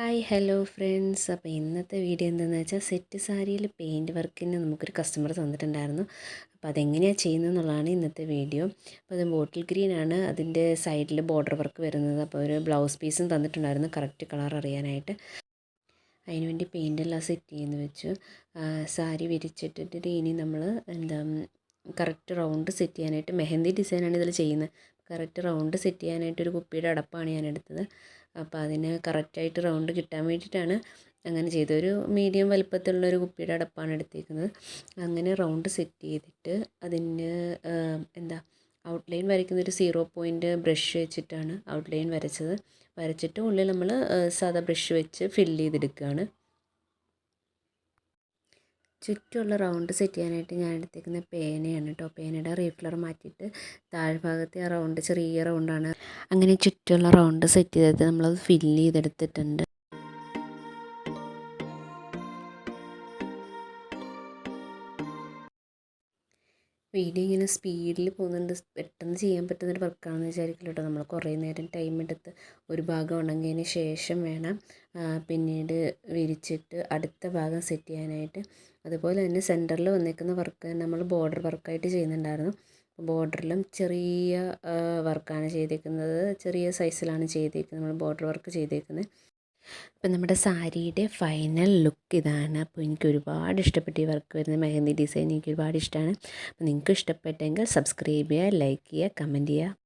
Hi hello friends. അപ്പോൾ ഇന്നത്തെ video എന്താണെന്ന് വെച്ചാൽ സെറ്റ് സാരിയിൽ പെയിന്റ് വർക്കിന് നമുക്കൊരു കസ്റ്റമർ തന്നിട്ടുണ്ടായിരുന്നു. അപ്പോൾ അതെങ്ങനെയാണ് ചെയ്യുന്നതെന്നുള്ളതാണ് ഇന്നത്തെ വീഡിയോ. അപ്പോൾ അത് ബോട്ടിൽ ഗ്രീൻ ആണ്. അതിന്റെ സൈഡിൽ ബോർഡർ വർക്ക് വരുന്നത്. അപ്പോൾ ഒരു ബ്ലൗസ് പീസും തന്നിട്ടുണ്ടായിരുന്നു കറക്റ്റ് കളർ അറിയാനായിട്ട്. അതിനുവേണ്ടി പെയിന്റ് എല്ലാം സെറ്റ് ചെയ്യുന്നു വെച്ചു. സാരി വിരിച്ചിട്ടിട്ട് ഇനി നമ്മൾ എന്താ കറക്റ്റ് റൗണ്ട് സെറ്റ് ചെയ്യാനായിട്ട് മെഹന്തി ഡിസൈനാണ് ഇതിൽ ചെയ്യുന്നത്. കറക്റ്റ് റൗണ്ട് സെറ്റ് ചെയ്യാനായിട്ട് ഒരു കുപ്പിയുടെ അടപ്പാണ് ഞാൻ എടുത്തത്. അപ്പോൾ അതിന് കറക്റ്റായിട്ട് റൗണ്ട് കിട്ടാൻ വേണ്ടിയിട്ടാണ് അങ്ങനെ ചെയ്തത്. ഒരു മീഡിയം വലുപ്പത്തിലുള്ള ഒരു കുപ്പിയുടെ അടപ്പാണ് എടുത്തേക്കുന്നത്. അങ്ങനെ റൗണ്ട് സെറ്റ് ചെയ്തിട്ട് അതിന് എന്താ ഔട്ട്ലൈൻ വരയ്ക്കുന്ന ഒരു സീറോ പോയിന്റ് ബ്രഷ് വെച്ചിട്ടാണ് ഔട്ട്ലൈൻ വരച്ചത്. വരച്ചിട്ട് ഉള്ളിൽ നമ്മൾ സാധാ ബ്രഷ് വെച്ച് ഫില്ല് ചെയ്തെടുക്കുകയാണ്. ചുറ്റുമുള്ള റൗണ്ട് സെറ്റ് ചെയ്യാനായിട്ട് ഞാൻ എടുത്തേക്കുന്ന പേനയാണ് കേട്ടോ പേനയുടെ റീഫിലർ മാറ്റിയിട്ട് താഴ്ഭാഗത്തെ ആ റൗണ്ട് ചെറിയ റൗണ്ടാണ് അങ്ങനെ ചുറ്റുമുള്ള റൗണ്ട് സെറ്റ് ചെയ്തിട്ട് നമ്മളത് ഫില്ല് ചെയ്തെടുത്തിട്ടുണ്ട്. വീഡിയോ ഇങ്ങനെ സ്പീഡിൽ പോകുന്നുണ്ട്. പെട്ടെന്ന് ചെയ്യാൻ പറ്റുന്നൊരു വർക്കാണെന്ന് വിചാരിക്കില്ല കേട്ടോ നമ്മൾ കുറേ നേരം ടൈം എടുത്ത് ഒരു ഭാഗം ഉണങ്ങിയതിന് ശേഷം വേണം പിന്നീട് വിരിച്ചിട്ട് അടുത്ത ഭാഗം സെറ്റ് ചെയ്യാനായിട്ട്. അതുപോലെ തന്നെ സെന്ററിൽ വന്നിരിക്കുന്ന വർക്ക് നമ്മൾ ബോർഡർ വർക്കായിട്ട് ചെയ്യുന്നുണ്ടായിരുന്നു. ബോർഡറിലും ചെറിയ വർക്കാണ് ചെയ്തിരിക്കുന്നത് ചെറിയ സൈസിലാണ് ചെയ്തിരിക്കുന്നത് നമ്മൾ ബോർഡർ വർക്ക് ചെയ്തിരിക്കുന്നത് അപ്പം നമ്മുടെ സാരിയുടെ ഫൈനൽ ലുക്ക് ഇതാണ്. അപ്പോൾ എനിക്ക് ഒരുപാട് ഇഷ്ടപ്പെട്ട ഈ വർക്ക് വരുന്ന മെഹന്തി ഡിസൈൻ എനിക്ക് ഒരുപാട് ഇഷ്ടമാണ് അപ്പോൾ നിങ്ങൾക്ക് ഇഷ്ടപ്പെട്ടെങ്കിൽ സബ്സ്ക്രൈബ് ചെയ്യുക ലൈക്ക് ചെയ്യുക കമന്റ് ചെയ്യുക.